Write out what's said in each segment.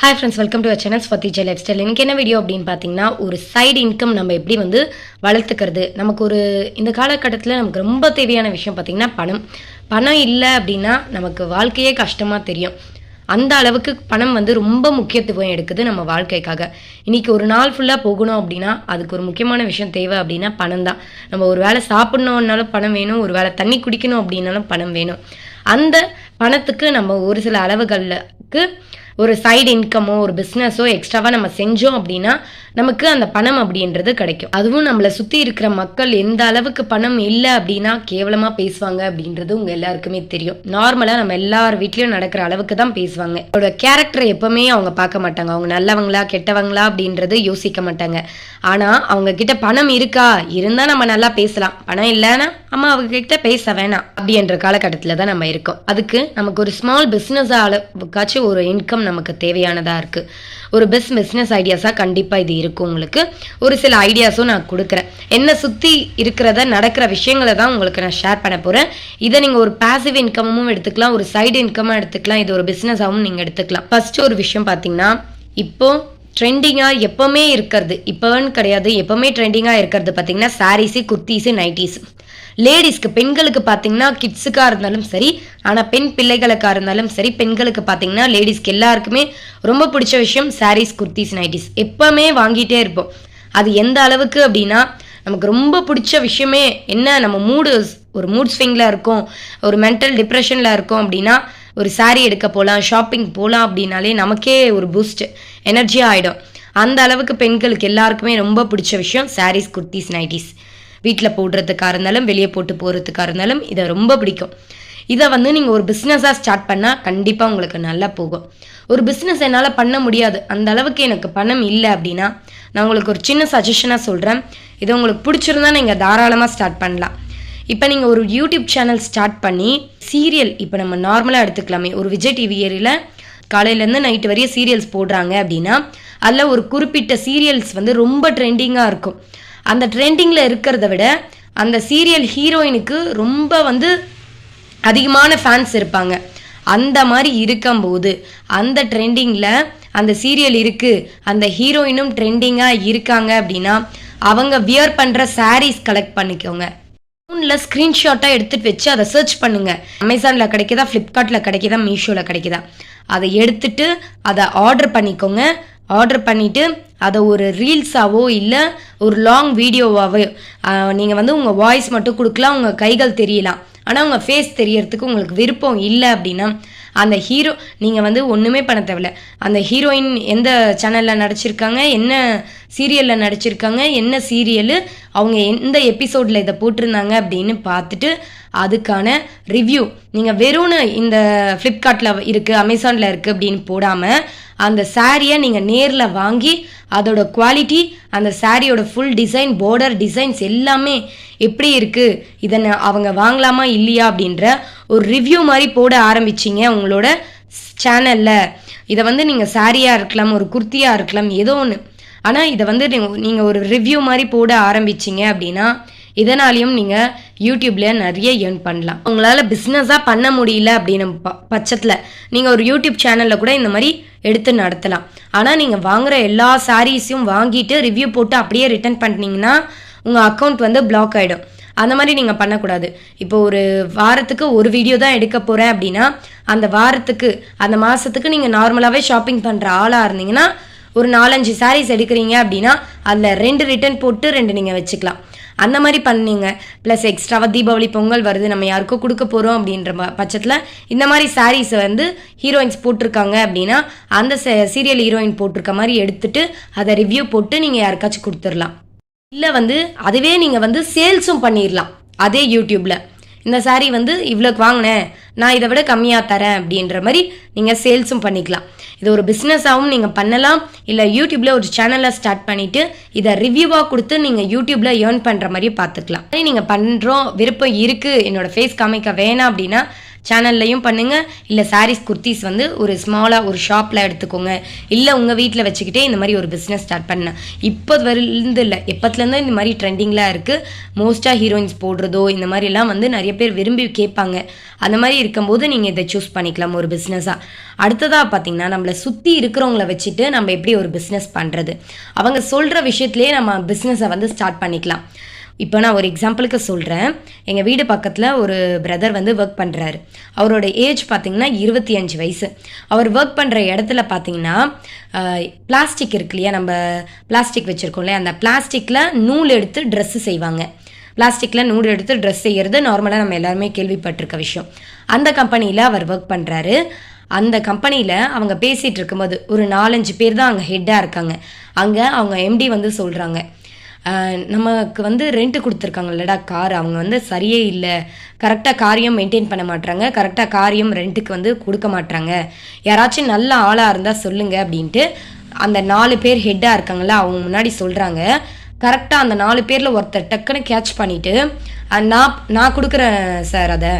Hi friends welcome to channel Swathija life style எனக்கு என்ன video அப்படின்னு பார்த்தீங்கன்னா ஒரு சைடு இன்கம் நம்ம எப்படி வந்து வளர்த்துக்கிறது? நமக்கு ஒரு இந்த காலகட்டத்தில் நமக்கு ரொம்ப தேவையான விஷயம் பார்த்தீங்கன்னா பணம். பணம் இல்லை அப்படின்னா நமக்கு வாழ்க்கையே கஷ்டமாக தெரியும். அந்த அளவுக்கு பணம் வந்து ரொம்ப முக்கியத்துவம் எடுக்குது நம்ம வாழ்க்கைக்காக. இன்றைக்கி ஒரு நாள் ஃபுல்லாக போகணும் அப்படின்னா அதுக்கு ஒரு முக்கியமான விஷயம் தேவை அப்படின்னா பணம் தான் நம்ம ஒரு வேளை சாப்பிட்ணுன்னாலும் பணம் வேணும் ஒரு வேளை தண்ணி குடிக்கணும் அப்படின்னாலும் பணம் வேணும். அந்த பணத்துக்கு நம்ம ஒரு சில அளவுகளுக்கு ஒரு சைடு இன்கமோ ஒரு பிஸ்னஸோ எக்ஸ்ட்ராவாக நம்ம செஞ்சோம் அப்படின்னா நமக்கு அந்த பணம் அப்படின்றது கிடைக்கும். அதுவும் நம்மளை சுற்றி இருக்கிற மக்கள் எந்த அளவுக்கு பணம் இல்லை அப்படின்னா கேவலமாக பேசுவாங்க அப்படின்றது உங்கள் எல்லாருக்குமே தெரியும். நார்மலாக நம்ம எல்லார் வீட்லேயும் நடக்கிற அளவுக்கு தான் பேசுவாங்க. அவரோட கேரக்டரை எப்பவுமே அவங்க பார்க்க மாட்டாங்க. அவங்க நல்லவங்களா கெட்டவங்களா அப்படின்றது யோசிக்க மாட்டாங்க. ஆனால் அவங்க கிட்ட பணம் இருக்கா? இருந்தால் நம்ம நல்லா பேசலாம். பணம் இல்லைன்னா அம்மா அவங்க கிட்ட பேச வேணாம். அப்படின்ற காலகட்டத்தில் தான் நம்ம இருக்கோம். அதுக்கு நமக்கு ஒரு ஸ்மால் பிஸ்னஸ் அளவுக்காச்சும் ஒரு இன்கம் நமக்கு தேவையானதாக இருக்குது ஒரு பெஸ்ட் பிஸ்னஸ் ஐடியாஸாக கண்டிப்பாக இது இருக்கும் உங்களுக்கு. ஒரு சில ஐடியாஸும் நான் கொடுக்குறேன். என்னை சுற்றி இருக்கிறத நடக்கிற விஷயங்களை தான் உங்களுக்கு நான் ஷேர் பண்ண போகிறேன் இதை நீங்கள் ஒரு பாசிவ் இன்கமும் எடுத்துக்கலாம் ஒரு சைடு இன்கமாக எடுத்துக்கலாம் இது ஒரு பிஸ்னஸாகவும் நீங்கள் எடுத்துக்கலாம். ஃபர்ஸ்ட் ஒரு விஷயம் பார்த்தீங்கன்னா இப்போ ட்ரெண்டிங்காக எப்போவுமே இருக்கிறது. இப்போன்னு கிடையாது. எப்போவுமே ட்ரெண்டிங்காக இருக்கிறது பார்த்தீங்கன்னா சாரீஸு குர்த்தீஸு நைட்டிஸு லேடிஸ்க்கு பெண்களுக்கு பார்த்தீங்கன்னா கிட்ஸுக்காக இருந்தாலும் சரி ஆனால் பெண் பிள்ளைகளுக்காக இருந்தாலும் சரி பெண்களுக்கு பார்த்தீங்கன்னா லேடிஸ்க்கு எல்லாருக்குமே ரொம்ப பிடிச்ச விஷயம் சாரீஸ் குர்த்திஸ் நைட்டிஸ் எப்போவுமே வாங்கிட்டே இருப்போம். அது எந்த அளவுக்கு அப்படின்னா நமக்கு ரொம்ப பிடிச்ச விஷயமே என்ன? நம்ம மூடு ஒரு மூட் ஸ்விங்கில் இருக்கும் ஒரு மென்டல் டிப்ரெஷனில் இருக்கும் அப்படின்னா ஒரு சாரீ எடுக்க போகலாம் ஷாப்பிங் போகலாம் அப்படின்னாலே நமக்கே ஒரு பூஸ்ட் எனர்ஜியாக ஆகிடும் அந்த அளவுக்கு பெண்களுக்கு எல்லாருக்குமே ரொம்ப பிடிச்ச விஷயம் சாரீஸ் குர்த்திஸ் நைட்டிஸ் வீட்டில் போடுறதுக்காக இருந்தாலும் வெளியே போட்டு போகிறதுக்காக இருந்தாலும் இதை ரொம்ப பிடிக்கும். இதை வந்து நீங்கள் ஒரு பிஸ்னஸாக ஸ்டார்ட் பண்ணால் கண்டிப்பாக உங்களுக்கு நல்லா போகும். ஒரு பிஸ்னஸ் என்னால் பண்ண முடியாது. அந்த அளவுக்கு எனக்கு பணம் இல்லை அப்படின்னா நான் உங்களுக்கு ஒரு சின்ன சஜஷனாக சொல்கிறேன் இது உங்களுக்கு பிடிச்சிருந்தா நீங்கள் தாராளமாக ஸ்டார்ட் பண்ணலாம். இப்போ நீங்கள் ஒரு யூடியூப் சேனல் ஸ்டார்ட் பண்ணி சீரியல் இப்போ நம்ம நார்மலாக எடுத்துக்கலாமே. ஒரு விஜய் டிவி ஏரியில் காலையிலேருந்து நைட்டு வரையும் சீரியல்ஸ் போடுறாங்க அப்படின்னா அதில் ஒரு குறிப்பிட்ட சீரியல்ஸ் வந்து ரொம்ப ட்ரெண்டிங்காக இருக்கும். அந்த ட்ரெண்டிங்கில் இருக்கிறத விட அந்த சீரியல் ஹீரோயினுக்கு ரொம்ப வந்து அதிகமான ஃபேன்ஸ் இருப்பாங்க. அந்த மாதிரி இருக்கும்போது அந்த ட்ரெண்டிங்கில் அந்த சீரியல் இருக்குது அந்த ஹீரோயினும் ட்ரெண்டிங்காக இருக்காங்க அப்படின்னா அவங்க வியர் பண்ணுற சாரீஸ் கலெக்ட் பண்ணிக்கோங்க. ஃபோனில் ஸ்க்ரீன்ஷாட்டாக எடுத்துகிட்டு வச்சு அதை சர்ச் பண்ணுங்கள் அமேசானில் கிடைக்குதா ஃப்ளிப்கார்ட்டில் கிடைக்குதா மீஷோவில் கிடைக்குதா? அதை எடுத்துட்டு அதை ஆர்டர் பண்ணிக்கோங்க. ஆர்டர் பண்ணிவிட்டு அதை ஒரு ரீல்ஸாவோ இல்லை ஒரு லாங் வீடியோவாவோ நீங்கள் வந்து உங்கள் வாய்ஸ் மட்டும் கொடுக்கலாம் உங்கள் கைகள் தெரியலாம். ஆனால் உங்கள் ஃபேஸ் தெரியறதுக்கு உங்களுக்கு விருப்பம் இல்லை அப்படின்னா அந்த ஹீரோ நீங்கள் வந்து ஒன்றுமே பண்ண தேவையில்ல. அந்த ஹீரோயின் எந்த சேனலில் நடிச்சிருக்காங்க என்ன சீரியலில் நடிச்சிருக்காங்க என்ன சீரியலு அவங்க எந்த எபிசோடில் இதை போட்டிருந்தாங்க அப்படின்னு பார்த்துட்டு அதுக்கான ரிவ்யூ நீங்கள் வெறும்னு இந்த ஃப்ளிப்கார்ட்டில் இருக்குது அமேசானில் இருக்குது அப்படின்னு போடாமல் அந்த சாரியை நீங்கள் நேரில் வாங்கி அதோட குவாலிட்டி அந்த சாரியோட ஃபுல் டிசைன் பார்டர் டிசைன்ஸ் எல்லாமே எப்படி இருக்குது இதை அவங்க வாங்கலாமா இல்லையா அப்படின்ற ஒரு ரிவ்யூ மாதிரி போட ஆரம்பிச்சிங்க உங்களோட சேனலில் இதை வந்து நீங்கள் சாரியாக இருக்கலாம் ஒரு குர்த்தியாக இருக்கலாம் ஏதோ ஒன்று ஆனால் இதை வந்து நீங்கள் ஒரு ரிவ்யூ மாதிரி போட ஆரம்பிச்சிங்க அப்படின்னா இதனாலையும் நீங்கள் யூடியூப்ல நிறைய ஏர்ன் பண்ணலாம். உங்களால் பிஸ்னஸாக பண்ண முடியல அப்படின்னு ப பட்சத்தில் நீங்கள் ஒரு யூடியூப் சேனலில் கூட இந்த மாதிரி எடுத்து நடத்தலாம். ஆனால் நீங்கள் வாங்குகிற எல்லா சாரீஸையும் வாங்கிட்டு ரிவ்யூ போட்டு அப்படியே ரிட்டர்ன் பண்ணிட்டீங்கன்னா உங்கள் அக்கௌண்ட் வந்து பிளாக் ஆகிடும் அந்த மாதிரி நீங்கள் பண்ணக்கூடாது. இப்போ ஒரு வாரத்துக்கு ஒரு வீடியோ தான் எடுக்க போகிறேன் அப்படின்னா அந்த வாரத்துக்கு அந்த மாதத்துக்கு நீங்கள் நார்மலாகவே ஷாப்பிங் பண்ணுற ஆளாக இருந்தீங்கன்னா ஒரு நாலஞ்சு சாரீஸ் எடுக்கிறீங்க அப்படின்னா அதில் ரெண்டு ரிட்டர்ன் போட்டு ரெண்டு நீங்கள் வச்சுக்கலாம். அந்த மாதிரி பண்ணீங்க. ப்ளஸ் எக்ஸ்ட்ராவாக தீபாவளி பொங்கல் வருது நம்ம யாருக்கோ கொடுக்க போகிறோம் அப்படின்ற பட்சத்தில் இந்த மாதிரி சாரீஸை வந்து ஹீரோயின்ஸ் போட்டிருக்காங்க அப்படின்னா அந்த சீரியல் ஹீரோயின் போட்டிருக்க மாதிரி எடுத்துட்டு அதை ரிவ்யூ போட்டு நீங்கள் யாருக்காச்சும் கொடுத்துடலாம். இல்லை வந்து அதுவே நீங்கள் வந்து சேல்ஸும் பண்ணிடலாம். அதே யூடியூப்பில் இந்த சாரீ வந்து இவ்வளோக்கு வாங்கினேன் நான் இதை விட கம்மியாக தரேன் அப்படின்ற மாதிரி நீங்கள் சேல்ஸும் பண்ணிக்கலாம். இது ஒரு பிஸ்னஸாகவும் நீங்கள் பண்ணலாம். இல்லை யூடியூப்பில் ஒரு சேனலை ஸ்டார்ட் பண்ணிவிட்டு இதை ரிவ்யூவாக கொடுத்து நீங்கள் யூடியூப்பில் ஏர்ன் பண்ணுற மாதிரி பார்த்துக்கலாம். நீங்கள் பண்ணுறோம் விருப்பம் இருக்குது என்னோடய ஃபேஸ் காமிக்க வேணாம் அப்படின்னா சேனல்லையும் பண்ணுங்கள் இல்லை சாரீஸ் குர்த்திஸ் வந்து ஒரு ஸ்மாலாக ஒரு ஷாப்பில் எடுத்துக்கோங்க. இல்லை உங்கள் வீட்டில் வச்சுக்கிட்டே இந்த மாதிரி ஒரு பிஸ்னஸ் ஸ்டார்ட் பண்ணேன் இப்போ இருந்து இல்லை எப்பத்துலேருந்து இந்த மாதிரி ட்ரெண்டிங்லாம் இருக்குது மோஸ்ட்டாக ஹீரோயின்ஸ் போடுறதோ இந்த மாதிரிலாம் வந்து நிறைய பேர் விரும்பி கேட்பாங்க. அந்த மாதிரி இருக்கும்போது நீங்கள் இதை சூஸ் பண்ணிக்கலாம் ஒரு பிஸ்னஸாக அடுத்ததாக பார்த்தீங்கன்னா நம்மளை சுற்றி இருக்கிறவங்கள வச்சுட்டு நம்ம எப்படி ஒரு பிஸ்னஸ் பண்ணுறது அவங்க சொல்கிற விஷயத்துலேயே நம்ம பிஸ்னஸை வந்து ஸ்டார்ட் பண்ணிக்கலாம். இப்போ நான் ஒரு எக்ஸாம்பிளுக்கு சொல்கிறேன் எங்கள் வீடு பக்கத்தில் ஒரு பிரதர் வந்து ஒர்க் பண்ணுறாரு அவரோட ஏஜ் பார்த்தீங்கன்னா இருபத்தி அஞ்சு வயசு. அவர் ஒர்க் பண்ணுற இடத்துல பார்த்தீங்கன்னா பிளாஸ்டிக் இருக்கு இல்லையா? நம்ம பிளாஸ்டிக் வச்சுருக்கோம் இல்லையா? அந்த பிளாஸ்டிக்கில் நூல் எடுத்து ட்ரெஸ்ஸு செய்வாங்க. பிளாஸ்டிக்கில் நூல் எடுத்து ட்ரெஸ் செய்கிறது நார்மலாக நம்ம எல்லாருமே கேள்விப்பட்டிருக்க விஷயம். அந்த கம்பெனியில் அவர் ஒர்க் பண்ணுறாரு அந்த கம்பெனியில் அவங்க பேசிகிட்டு இருக்கும்போது ஒரு நாலஞ்சு பேர் தான் அங்கே ஹெட்டாக இருக்காங்க. அங்கே அவங்க எம்டி வந்து சொல்கிறாங்க நமக்கு வந்து ரெண்ட்டு கொடுத்துருக்காங்கல்லடா கார் அவங்க வந்து சரியே இல்லை. கரெக்டாக காரியம் மெயின்டைன் பண்ண மாட்டாங்க கரெக்டாக காரியம் ரெண்ட்டுக்கு வந்து கொடுக்க மாட்டாங்க யாராச்சும் நல்ல ஆளாக இருந்தால் சொல்லுங்க அப்படின்ட்டு அந்த நாலு பேர் ஹெட்டாக இருக்காங்களா அவங்க முன்னாடி சொல்கிறாங்க கரெக்டாக அந்த நாலு பேரில் ஒருத்தர் டக்குன்னு கேட்ச் பண்ணிவிட்டு நான் நான் கொடுக்குறேன் சார் அதை.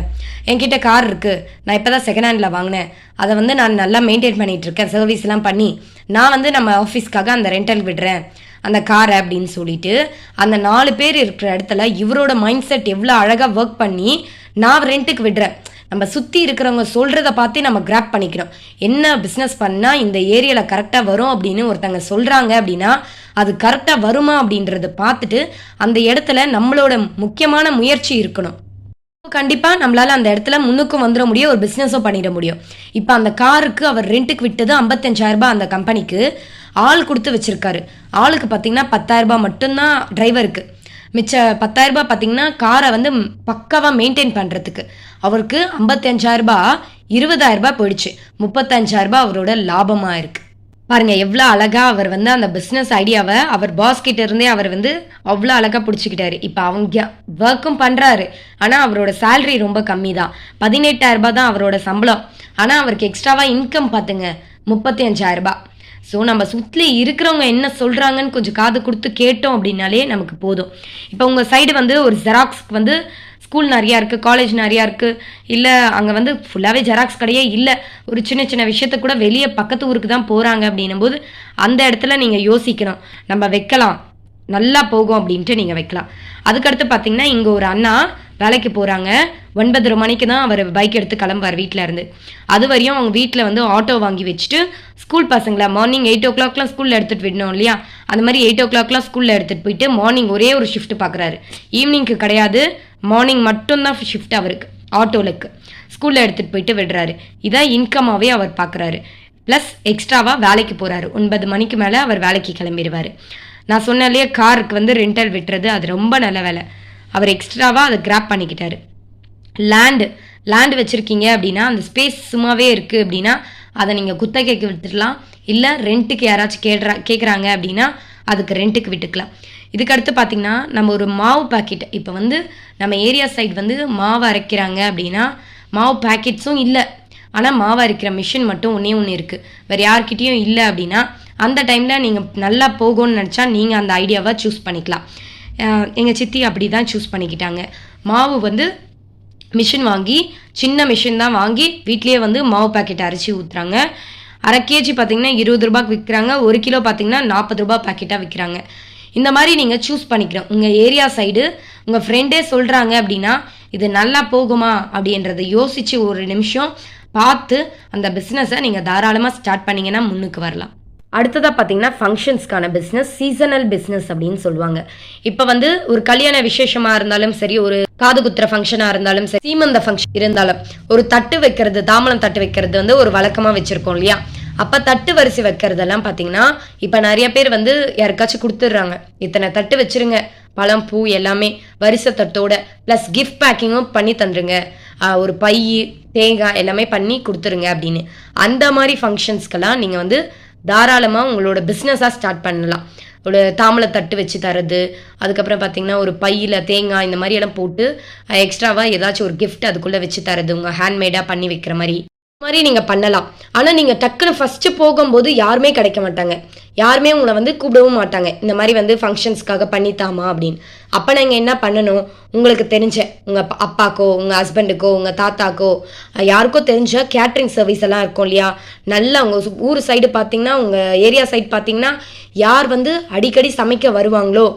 என்கிட்ட கார் இருக்குது நான் இப்போ தான் செகண்ட் ஹேண்டில் வாங்கினேன். அதை வந்து நான் நல்லா மெயின்டைன் பண்ணிகிட்ருக்கேன் சர்வீஸ்லாம் பண்ணி நான் வந்து நம்ம ஆஃபீஸ்க்காக அந்த ரெண்டல் விடுறேன். அந்த காரை அப்படின்னு சொல்லிட்டு அந்த நாலு பேர் இருக்கிற இடத்துல இவரோட மைண்ட் செட் எவ்வளோ அழகாக ஒர்க் பண்ணி நான் ரெண்ட்டுக்கு விடுறேன். நம்ம சுற்றி இருக்கிறவங்க சொல்கிறத பார்த்து நம்ம கிராப் பண்ணிக்கிறோம். என்ன பிஸ்னஸ் பண்ணால் இந்த ஏரியாவில் கரெக்டாக வரும் அப்படின்னு ஒருத்தங்க சொல்கிறாங்க அப்படின்னா அது கரெக்டாக வருமா அப்படின்றத பார்த்துட்டு அந்த இடத்துல நம்மளோட முக்கியமான முயற்சி இருக்கணும். கண்டிப்பாக நம்மளால் அந்த இடத்துல முன்னுக்கும் வந்துட முடியும் ஒரு பிஸ்னஸும் பண்ணிட முடியும். இப்போ அந்த காருக்கு அவர் ரெண்ட்டுக்கு விட்டது ஐம்பத்தஞ்சாயிரரூபா அந்த கம்பெனிக்கு ஆள் கொடுத்து வச்சுருக்காரு. ஆளுக்கு பார்த்தீங்கன்னா பத்தாயிரரூபா மட்டும்தான் டிரைவருக்கு மிச்ச பத்தாயிரரூபா பார்த்தீங்கன்னா காரை வந்து பக்காவாக மெயின்டைன் பண்ணுறதுக்கு அவருக்கு ஐம்பத்தஞ்சாயிரரூபா இருபதாயிரரூபா போயிடுச்சு. முப்பத்தஞ்சாயிரரூபா அவரோட லாபமாக இருக்குது பாருங்க எவ்வளோ அழகா அவர் வந்து அந்த பிஸ்னஸ் ஐடியாவை அவர் பாஸ் கிட்ட இருந்தே அவர் வந்து அவ்வளோ அழகா பிடிச்சிக்கிட்டாரு. இப்போ அவங்க ஒர்க்கும் பண்ணுறாரு ஆனால் அவரோட சேலரி ரொம்ப கம்மி தான் பதினெட்டாயிரம் ரூபாய் தான் அவரோட சம்பளம். ஆனால் அவருக்கு எக்ஸ்ட்ராவாக இன்கம் பார்த்துங்க முப்பத்தி அஞ்சாயிரம் ரூபாய். ஸோ நம்ம சுற்றி இருக்கிறவங்க என்ன சொல்கிறாங்கன்னு கொஞ்சம் காது கொடுத்து கேட்டோம் அப்படின்னாலே நமக்கு போதும். இப்போ உங்கள் சைடு வந்து ஒரு ஜெராக்ஸ்க்கு வந்து ஸ்கூல் நிறையா இருக்குது காலேஜ் நிறையா இருக்குது இல்லை அங்கே வந்து ஃபுல்லாகவே ஜெராக்ஸ் கடையே இல்லை. ஒரு சின்ன சின்ன விஷயத்த கூட வெளியே பக்கத்து ஊருக்கு தான் போகிறாங்க அப்படின்னும் போது அந்த இடத்துல நீங்கள் யோசிக்கணும். நம்ம வைக்கலாம். நல்லா போகும் அப்படின்ட்டு நீங்கள் வைக்கலாம். அதுக்கடுத்து பார்த்தீங்கன்னா இங்கே ஒரு அண்ணா வேலைக்கு போகிறாங்க ஒன்பதரை மணிக்கு தான் அவர் பைக் எடுத்து கிளம்புவார் வீட்டில் இருந்து. அது வரையும் அவங்க வீட்டில் வந்து ஆட்டோ வாங்கி வச்சுட்டு ஸ்கூல் பசங்களை மார்னிங் எயிட் ஓ கிளாக்லாம் ஸ்கூலில் எடுத்துகிட்டு விடணும் இல்லையா? அந்த மாதிரி எயிட் ஓ கிளாக்லாம் ஸ்கூலில் எடுத்துகிட்டு போயிட்டு மார்னிங் ஒரே ஒரு ஷிஃப்ட் பார்க்குறாரு ஈவினிங்க்கு கிடையாது. மார்னிங் மட்டும்தான் ஷிஃப்ட் அவருக்கு. ஆட்டோலுக்கு ஸ்கூலில் எடுத்துகிட்டு போயிட்டு விடுறாரு. இதான் இன்கமாகவே அவர் பார்க்குறாரு ப்ளஸ் எக்ஸ்ட்ராவாக வேலைக்கு போகிறாரு ஒன்பது மணிக்கு மேலே அவர் வேலைக்கு கிளம்பிடுவார். நான் சொன்னாலே காருக்கு வந்து ரெண்டல் விட்டுறது அது ரொம்ப நல்ல வேலை. அவர் எக்ஸ்ட்ராவாக அதை கிராப் பண்ணிக்கிட்டாரு. லேண்டு லேண்டு வச்சுருக்கீங்க அப்படின்னா அந்த ஸ்பேஸ் சும்மாவே இருக்குது அப்படின்னா அதை நீங்கள் குத்தகைக்கு விட்டுடலாம் இல்லை ரெண்ட்டுக்கு யாராச்சும் கேட்றா கேட்குறாங்க அப்படின்னா அதுக்கு ரெண்ட்டுக்கு விட்டுக்கலாம். இதுக்கடுத்து பார்த்திங்கன்னா நம்ம ஒரு மாவு பாக்கெட் இப்போ வந்து நம்ம ஏரியா சைடு வந்து மாவு அரைக்கிறாங்க அப்படின்னா மாவு பேக்கெட்ஸும் இல்லை. ஆனால் மாவு அரைக்கிற மிஷின் மட்டும் ஒன்றே ஒன்று இருக்குது வேறு யார்கிட்டேயும் இல்லை அப்படின்னா அந்த டைமில் நீங்கள் நல்லா போகும்னு நினச்சா நீங்கள் அந்த ஐடியாவை சூஸ் பண்ணிக்கலாம். எங்கள் சித்தி அப்படி தான் சூஸ் பண்ணிக்கிட்டாங்க. மாவு வந்து மிஷின் வாங்கி சின்ன மிஷின் தான் வாங்கி வீட்லேயே வந்து மாவு பேக்கெட் அரைச்சி ஊற்றுறாங்க அரை கேஜி பார்த்தீங்கன்னா இருபது ரூபாய்க்கு விற்கிறாங்க ஒரு கிலோ பார்த்தீங்கன்னா நாற்பது ரூபாய் பேக்கெட்டாக விற்கிறாங்க இந்த மாதிரி நீங்கள் சூஸ் பண்ணிக்கிறோம் உங்கள் ஏரியா சைடு உங்கள் ஃப்ரெண்டே சொல்கிறாங்க அப்படின்னா இது நல்லா போகுமா அப்படின்றத யோசித்து ஒரு நிமிஷம் பார்த்து அந்த பிஸ்னஸை நீங்கள் தாராளமாக ஸ்டார்ட் பண்ணிங்கன்னா முன்னுக்கு வரலாம். அடுத்ததாக பார்த்தீங்கன்னா ஃபங்க்ஷன்ஸ்க்கான பிஸ்னஸ் சீசனல் பிஸ்னஸ் அப்படின்னு சொல்லுவாங்க. இப்போ வந்து ஒரு கல்யாண விசேஷமாக இருந்தாலும் சரி ஒரு காது குத்துற ஃபங்க்ஷனாக இருந்தாலும் சரி சீமந்த ஃபங்க்ஷன் இருந்தாலும் ஒரு தட்டு வைக்கிறது தாமலம் தட்டு வைக்கிறது வந்து ஒரு வழக்கமாக வச்சுருக்கோம் இல்லையா? அப்போ தட்டு வரிசை வைக்கிறதெல்லாம் பார்த்தீங்கன்னா இப்போ நிறைய பேர் வந்து யாருக்காச்சும் கொடுத்துட்றாங்க. இத்தனை தட்டு வச்சுருங்க. பழம் பூ எல்லாமே வரிசை தட்டோட ப்ளஸ் கிஃப்ட் பேக்கிங்கும் பண்ணி தந்துருங்க. ஒரு பை தேங்காய் எல்லாமே பண்ணி கொடுத்துருங்க அப்படின்னு. அந்த மாதிரி ஃபங்க்ஷன்ஸ்க்கெல்லாம் நீங்கள் வந்து தாராளமாக உங்களோட பிஸ்னஸாக ஸ்டார்ட் பண்ணலாம். ஒரு தாமலை தட்டு வச்சு தரது அதுக்கப்புறம் பார்த்தீங்கன்னா ஒரு பையில் தேங்காய் இந்த மாதிரி எல்லாம் போட்டு எக்ஸ்ட்ராவாக ஏதாச்சும் ஒரு கிஃப்ட் அதுக்குள்ளே வச்சு தரது உங்கள் ஹேண்ட்மேடாக பண்ணி வைக்கிற மாதிரி. மாதிரி நீங்கள் பண்ணலாம். ஆனால் நீங்கள் டக்குன்னு ஃபஸ்ட்டு போகும்போது யாருமே கிடைக்க மாட்டாங்க. யாருமே உங்களை வந்து கூப்பிடவும் மாட்டாங்க. இந்த மாதிரி வந்து ஃபங்க்ஷன்ஸ்க்காக பண்ணித்தாமா அப்படின்னு. அப்போ நீங்கள் என்ன பண்ணணும்? உங்களுக்கு தெரிஞ்ச உங்கள் அப்பாக்கோ உங்கள் ஹஸ்பண்டுக்கோ உங்கள் தாத்தாக்கோ யாருக்கோ தெரிஞ்ச கேட்ரிங் சர்வீஸ் எல்லாம் இருக்கும் இல்லையா? நல்லா உங்கள் ஊர் சைடு பார்த்தீங்கன்னா உங்கள் ஏரியா சைடு பார்த்தீங்கன்னா யார் வந்து அடிக்கடி சமைக்க வருவாங்களோ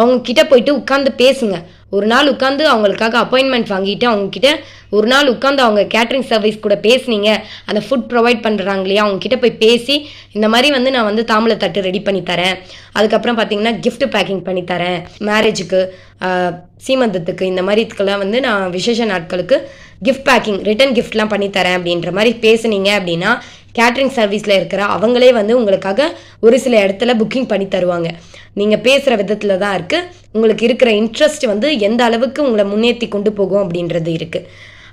அவங்க கிட்ட போயிட்டு உட்காந்து பேசுங்க. ஒரு நாள் உட்காந்து அவங்களுக்காக அப்பாயின்மெண்ட் வாங்கிட்டு அவங்கக்கிட்ட ஒரு நாள் உட்காந்து அவங்க கேட்ரிங் சர்வீஸ் கூட பேசுனீங்க அந்த ஃபுட் ப்ரொவைட் பண்ணுறாங்க இல்லையா அவங்கக்கிட்ட போய் பேசி இந்த மாதிரி வந்து நான் வந்து தாம்பளை தட்டு ரெடி பண்ணி தரேன். அதுக்கப்புறம் பார்த்தீங்கன்னா கிஃப்ட் பேக்கிங் பண்ணி தரேன். மேரேஜுக்கு சீமந்தத்துக்கு இந்த மாதிரி இதுக்கெல்லாம் வந்து நான் விசேஷ நாட்களுக்கு கிஃப்ட் பேக்கிங் ரிட்டன் கிஃப்ட்லாம் பண்ணி தரேன் அப்படின்ற மாதிரி பேசுனீங்க அப்படின்னா கேட்ரிங் சர்வீஸில் இருக்கிற அவங்களே வந்து உங்களுக்காக ஒரு சில இடத்துல புக்கிங் பண்ணி தருவாங்க. நீங்கள் பேசுகிற விதத்தில் தான் இருக்குது உங்களுக்கு இருக்கிற இன்ட்ரெஸ்ட் வந்து எந்த அளவுக்கு உங்களை முன்னேற்றி கொண்டு போகும் அப்படின்றது இருக்குது